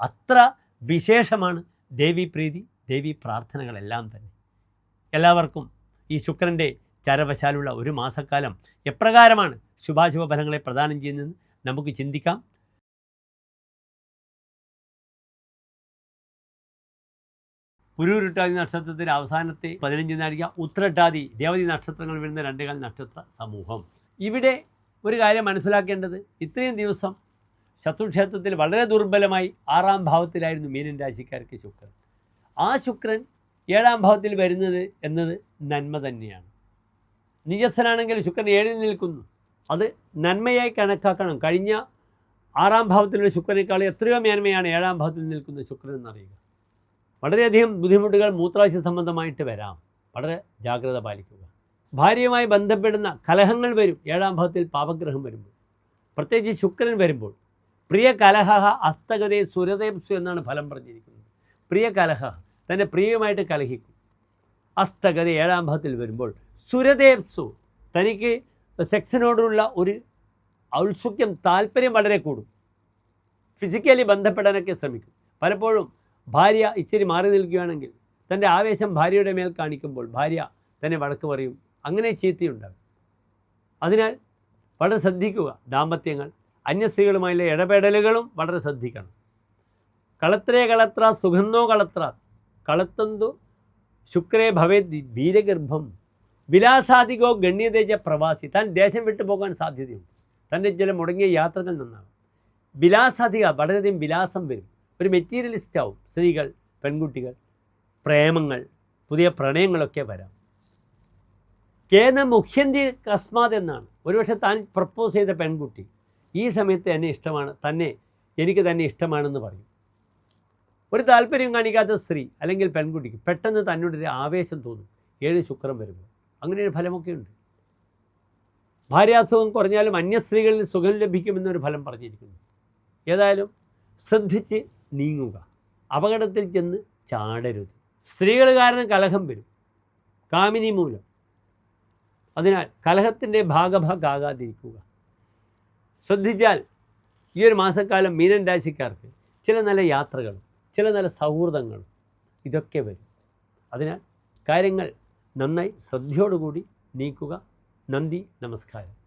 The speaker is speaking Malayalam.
അത്ര വിശേഷമാണ് ദേവീപ്രീതി ദേവി പ്രാർത്ഥനകളെല്ലാം തന്നെ. എല്ലാവർക്കും ഈ ശുക്രന്റെ ചരവശാലുള്ള ഒരു മാസക്കാലം എപ്രകാരമാണ് ശുഭാശുഭ ഫലങ്ങളെ പ്രദാനം ചെയ്യുന്നതെന്ന് നമുക്ക് ചിന്തിക്കാം. പുരൂരുട്ടാതി നക്ഷത്രത്തിന്റെ അവസാനത്തെ പതിനഞ്ച് നാഴിക ഉത്രട്ടാതി രേവതി നക്ഷത്രങ്ങൾ വരുന്ന രണ്ടുകാൽ നക്ഷത്ര സമൂഹം. ഇവിടെ ഒരു കാര്യം മനസ്സിലാക്കേണ്ടത് ഇത്രയും ദിവസം ശത്രുക്ഷേത്രത്തിൽ വളരെ ദുർബലമായി ആറാം ഭാവത്തിലായിരുന്നു മീനൻ രാശിക്കാർക്ക് ശുക്രൻ. ആ ശുക്രൻ ഏഴാം ഭാവത്തിൽ വരുന്നത് എന്നത് നന്മ തന്നെയാണ്. നിജസ്ഥനാണെങ്കിൽ ശുക്രൻ ഏഴിൽ നിൽക്കുന്നു. അത് നന്മയായി കണക്കാക്കണം. കഴിഞ്ഞ ആറാം ഭാവത്തിലുള്ള ശുക്രനേക്കാൾ എത്രയോ മേന്മയാണ് ഏഴാം ഭാവത്തിൽ നിൽക്കുന്ന ശുക്രൻ എന്നറിയുക. വളരെയധികം ബുദ്ധിമുട്ടുകൾ മൂത്രാശയ സംബന്ധമായിട്ട് വരാം. വളരെ ജാഗ്രത പാലിക്കുക. ഭാര്യയുമായി ബന്ധപ്പെടുന്ന കലഹങ്ങൾ വരും. ഏഴാം ഭാവത്തിൽ പാപഗ്രഹം വരുമ്പോൾ. പ്രത്യേകിച്ച് ശുക്രൻ വരുമ്പോൾ പ്രിയ കലഹ അസ്തകതേ സുരതേപ്സു എന്നാണ് ഫലം പറഞ്ഞിരിക്കുന്നത്. പ്രിയ കലഹ തന്റെ പ്രിയമായിട്ട് കലഹിക്കും. അസ്തകത ഏഴാം ഭാഗത്തിൽ വരുമ്പോൾ സുരതേപ്സു തനിക്ക് സെക്സിനോടുള്ള ഒരു ഔത്സുക്യം താല്പര്യം വളരെ കൂടും. ഫിസിക്കലി ബന്ധപ്പെടാനൊക്കെ ശ്രമിക്കും. പലപ്പോഴും ഭാര്യ ഇച്ചിരി മാറി നിൽക്കുകയാണെങ്കിൽ തന്റെ ആവേശം ഭാര്യയുടെ മേൽ കാണിക്കുമ്പോൾ ഭാര്യ തന്നെ വഴക്ക് പറയും. അങ്ങനെ ചീത്തയുണ്ടാകും. അതിനാൽ വളരെ ശ്രദ്ധിക്കുക ദാമ്പത്യങ്ങൾ. അന്യ സ്ത്രീകളുമായുള്ള ഇടപെടലുകളും വളരെ ശ്രദ്ധിക്കണം. കളത്രേ കളത്ര സുഗന്ധോ കളത്ര. കളത്തന്തു? ശുക്രേ ഭവേദ് വീരഗർഭം. വിലാസാധികോ ഗണ്യതേജ പ്രവാസി. താൻ ദേശം വിട്ടു പോകാൻ സാധ്യതയുണ്ട്. തന്റെ ചില മുടങ്ങിയ യാത്രകൾ നിന്നാണ് വിലാസാധിക വളരെയധികം വിലാസം വരും. ഒരു മെറ്റീരിയലിസ്റ്റ് ആവും. സ്ത്രീകൾ പെൺകുട്ടികൾ പ്രേമങ്ങൾ പുതിയ പ്രണയങ്ങളൊക്കെ വരാം. കേന മുഖ്യന്തി കസ്മാത് എന്നാണ്. ഒരുപക്ഷെ താൻ പ്രപ്പോസ് ചെയ്ത പെൺകുട്ടി. ഈ സമയത്ത് എന്നെ ഇഷ്ടമാണ് തന്നെ എനിക്ക് തന്നെ ഇഷ്ടമാണെന്ന് പറയും. ഒരു താല്പര്യം കാണിക്കാത്ത സ്ത്രീ അല്ലെങ്കിൽ പെൺകുട്ടിക്ക് പെട്ടെന്ന് തന്നോടൊരു ആവേശം തോന്നും. ഏഴ് ശുക്രം വരുമ്പോൾ. അങ്ങനെ ഒരു ഫലമൊക്കെ ഉണ്ട്. ഭാര്യാസുഖം കുറഞ്ഞാലും അന്യ സ്ത്രീകളിൽ സുഖം ലഭിക്കുമെന്നൊരു ഫലം പറഞ്ഞിരിക്കുന്നു. ഏതായാലും ശ്രദ്ധിച്ച് നീങ്ങുക. അപകടത്തിൽ ചെന്ന് ചാടരുത്. സ്ത്രീകൾ കാരണം കലഹം വരും. കാമിനി മൂലം. അതിനാൽ കലഹത്തിന്റെ ഭാഗഭാഗാകാതിരിക്കുക. ശ്രദ്ധിച്ചാൽ ഈ ഒരു മാസക്കാലം മീനൻ രാശിക്കാർക്ക് ചില നല്ല യാത്രകളും ചില നല്ല സൗഹൃദങ്ങളും ഇതൊക്കെ വരും. അതിനാൽ കാര്യങ്ങൾ നന്നായി ശ്രദ്ധയോടുകൂടി നീക്കുക. നന്ദി നമസ്കാരം.